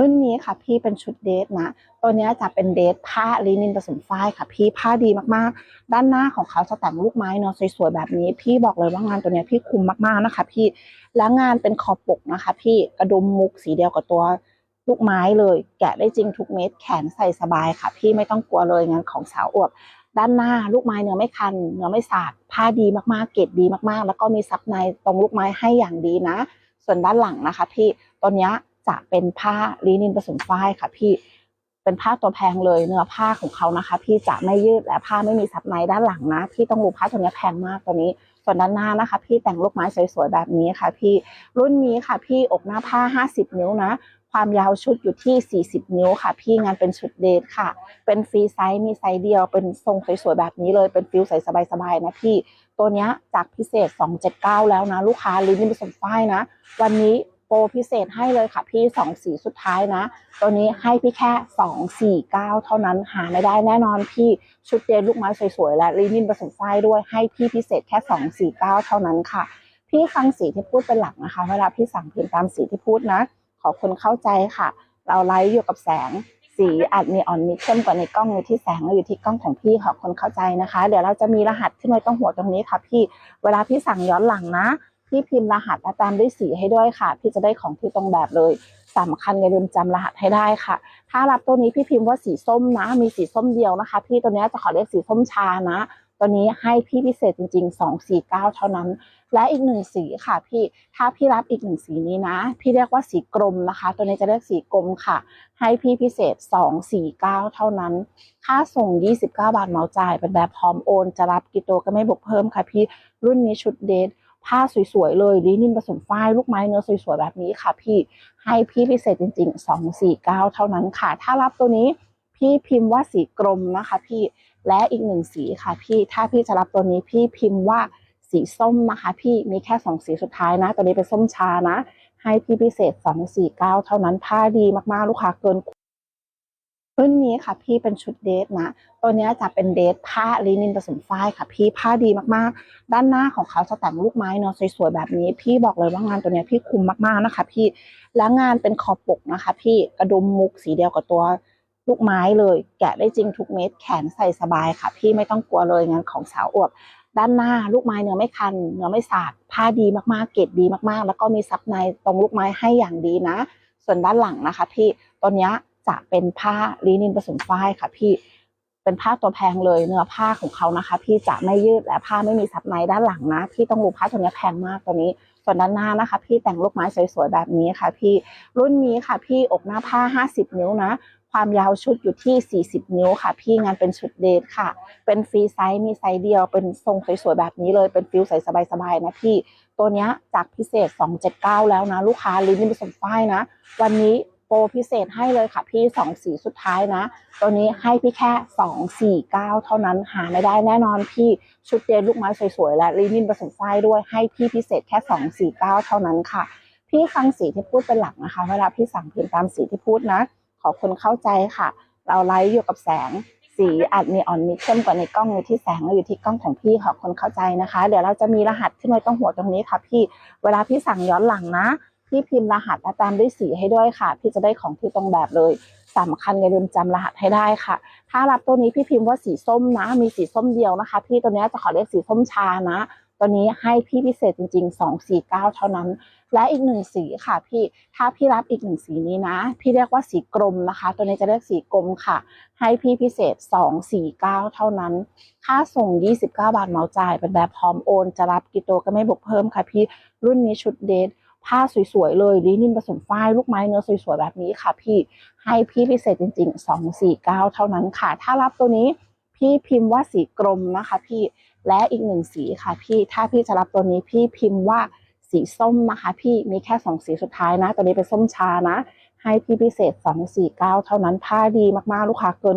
รุ่นนี้ค่ะพี่เป็นชุดเดทนะ ตัวนี้จะเป็นเดทผ้าลินินผสมฝ้ายค่ะ พี่ผ้าดีมากๆ ด้านหน้าของเขาจะแต่งลูกไม้เนาะสวยๆแบบนี้ พี่บอกเลยว่างานตัวนี้พี่คุ้มมากๆนะคะ พี่ แล้วงานเป็นคอปกนะคะ พี่กระดุมมุกสีเดียวกับตัวลูกไม้เลย แกะได้จริงทุกเม็ดแขนใส่สบายค่ะ พี่ไม่ต้องกลัวเลยงานของสาวอวบด้านหน้าลูกไม้เนื้อไม่คัน เนื้อไม่สาดผ้าดีมากๆ เกรดดีมากๆ แล้วก็มีซับในตรงลูกไม้ให้อย่างดีนะ ส่วนด้านหลังนะคะ พี่ตัวเนี้ย จะเป็นผ้าลินินผสมฝ้ายค่ะ พี่เป็นผ้าตัวแพงเลยเนื้อผ้าของเขานะคะ พี่จะไม่ยืดและผ้าไม่มีซับในด้านหลังนะพี่ต้องรู้ผ้าตัวนี้แพงมากตัวนี้ส่วนด้านหน้านะคะ พี่แต่งลูกไม้สวยๆแบบนี้ค่ะ พี่รุ่นนี้ค่ะ พี่อกหน้าผ้า 50 นิ้วนะ ความยาวชุดอยู่ที่ 40 นิ้วค่ะ พี่งานเป็นชุดเดทค่ะ เป็นฟรีไซส์มีไซส์เดียว เป็นทรงสวยๆแบบนี้เลยเป็นฟิลใส่สบายๆนะพี่ตัวนี้จากพิเศษ 279 แล้วนะ ลูกค้าลิ้นผสมฝ้ายนะ วันนี้ ปรพิเศษให้เลยค่ะพี่2สีสุดท้ายนะ ตัวนี้ให้พี่แค่249เก้าเท่านั้นหาไม่ได้แน่นอนพี่ชุดเดทลูกไม้สวยๆและลิ้นผสมฝ้ายด้วยให้พี่พิเศษแค่249เก้าเท่านั้นค่ะ พี่ฟังสีที่พูดเป็นหลักนะคะ เวลาพี่สั่งพิมพ์ตามสีที่พูดนะ ขอคนเข้าใจค่ะ เราไลฟ์อยู่กับแสงสีอาจมีอ่อนมีเข้มกว่าในกล้องอยู่ที่แสงอยู่ที่กล้องของพี่ขอคนเข้าใจนะคะ เดี๋ยวเราจะมีรหัสขึ้นไว้ตรงหัวตรงนี้ค่ะ พี่เวลาพี่สั่งย้อนหลังนะ พี่พิมพ์รหัสและตามด้วยสีให้ด้วยค่ะ พี่จะได้ของที่ตรงแบบเลยสำคัญอย่าลืมจำรหัสให้ได้ค่ะ ถ้ารับตัวนี้พี่พิมพ์ว่าสีส้มนะ มีสีส้มเดียวนะคะ พี่ตัวนี้จะขอเรียกสีส้มชานะ ตัวนี้ให้พี่พิเศษจริง ๆ 249 เท่านั้น และอีกหนึ่งสีค่ะพี่ถ้าพี่รับอีกหนึ่งสีนี้นะ พี่เรียกว่าสีกรมนะคะ ตัวนี้จะเรียกสีกรมค่ะ ให้พี่พิเศษ 249 เท่านั้น ค่าส่ง 29 บาทเหมาจ่ายเป็นแบบพร้อมโอน จะรับกิโตก็ไม่บวกเพิ่มค่ะพี่รุ่นนี้ชุดเดท ผ้าสวยๆเลยลินินผสมฝ้ายลูกไม้เนื้อสวยๆแบบนี้ค่ะพี่ให้พี่พิเศษจริง ๆ 249 เท่านั้นค่ะ ถ้ารับตัวนี้พี่พิมพ์ว่าสีกรมนะคะ พี่และอีกหนึ่งสีค่ะ พี่ถ้าพี่จะรับตัวนี้พี่พิมพ์ว่าสีส้มนะคะ พี่มีแค่สองสีสุดท้ายนะ ตัวนี้เป็นส้มชานะ ให้พี่พิเศษสองสี่เก้าเท่านั้นผ้าดีมากๆลูกค้าเกิน รุ่นนี้ค่ะพี่เป็นชุดเดทนะ ตัวนี้จะเป็นเดทผ้าลินินผสมฝ้ายค่ะ พี่ผ้าดีมากๆ ด้านหน้าของเขาจะแต่งลูกไม้เนาะสวยๆแบบนี้ พี่บอกเลยว่างานตัวนี้พี่คุ้มมากๆนะคะ พี่ แล้วงานเป็นคอปกนะคะ พี่กระดุมมุกสีเดียวกับตัวลูกไม้เลย แกะได้จริงทุกเม็ดแขนใส่สบายค่ะ พี่ไม่ต้องกลัวเลยงานของสาวอวบด้านหน้าลูกไม้เนื้อไม่คัน เนื้อไม่สาดผ้าดีมากๆ เกรดดีมากๆ แล้วก็มีซับในตรงลูกไม้ให้อย่างดีนะ ส่วนด้านหลังนะคะ พี่ตัวนี้ จะเป็นผ้าลินินผสมฝ้ายค่ะ พี่เป็นผ้าตัวแพงเลยเนื้อผ้าของเขานะคะ พี่จะไม่ยืดและผ้าไม่มีซับในด้านหลังนะพี่ต้องรู้ผ้าตัวนี้แพงมากตัวนี้ส่วนด้านหน้านะคะ พี่แต่งลูกไม้สวยๆแบบนี้ค่ะ พี่รุ่นนี้ค่ะ พี่อกหน้าผ้า 50 นิ้วนะ ความยาวชุดอยู่ที่ 40 นิ้วค่ะ พี่งานเป็นชุดเดทค่ะ เป็นฟรีไซส์มีไซส์เดียว เป็นทรงสวยๆแบบนี้เลยเป็นฟิลใส่สบายๆนะพี่ตัวนี้จากพิเศษ 279 แล้วนะ ลูกค้าลิ้นผสมฝ้ายนะ วันนี้ ปรพิเศษให้เลยค่ะพี่2สีสุดท้ายนะ ตัวนี้ให้พี่แค่249เก้าเท่านั้นหาไม่ได้แน่นอนพี่ชุดเดทลูกไม้สวยๆและลิ้นผสมฝ้ายด้วยให้พี่พิเศษแค่249เก้าเท่านั้นค่ะ พี่ฟังสีที่พูดเป็นหลักนะคะ เวลาพี่สั่งพิมพ์ตามสีที่พูดนะ ขอคนเข้าใจค่ะ เราไลฟ์อยู่กับแสงสีอาจมีอ่อนมีเข้มกว่าในกล้องอยู่ที่แสงและอยู่ที่กล้องของพี่ขอคนเข้าใจนะคะ เดี๋ยวเราจะมีรหัสขึ้นไว้ตรงหัวตรงนี้ค่ะ พี่เวลาพี่สั่งย้อนหลังนะ พี่พิมพ์รหัสและตามด้วยสีให้ด้วยค่ะ พี่จะได้ของที่ตรงแบบเลยสำคัญอย่าลืมจำรหัสให้ได้ค่ะ ถ้ารับตัวนี้พี่พิมพ์ว่าสีส้มนะ มีสีส้มเดียวนะคะ พี่ตัวนี้จะขอเรียกสีส้มชานะ ตัวนี้ให้พี่พิเศษจริง ๆ 249 เท่านั้น และอีกหนึ่งสีค่ะพี่ถ้าพี่รับอีกหนึ่งสีนี้นะ พี่เรียกว่าสีกรมนะคะ ตัวนี้จะเรียกสีกรมค่ะ ให้พี่พิเศษ 249 เท่านั้น ค่าส่ง 29 บาทเหมาจ่ายเป็นแบบพร้อมโอน จะรับกิโตก็ไม่บวกเพิ่มค่ะพี่รุ่นนี้ชุดเดท ผ้าสวยๆเลยลินินผสมฝ้ายลูกไม้เนื้อสวยๆแบบนี้ค่ะพี่ให้พี่พิเศษจริง ๆ 249 เท่านั้นค่ะ ถ้ารับตัวนี้พี่พิมพ์ว่าสีกรมนะคะ พี่และอีกหนึ่งสีค่ะ พี่ถ้าพี่จะรับตัวนี้พี่พิมพ์ว่าสีส้มนะคะ พี่มีแค่สองสีสุดท้ายนะ ตัวนี้เป็นส้มชานะ ให้พี่พิเศษ 249 เท่านั้นผ้าดีมากๆลูกค้าเกิน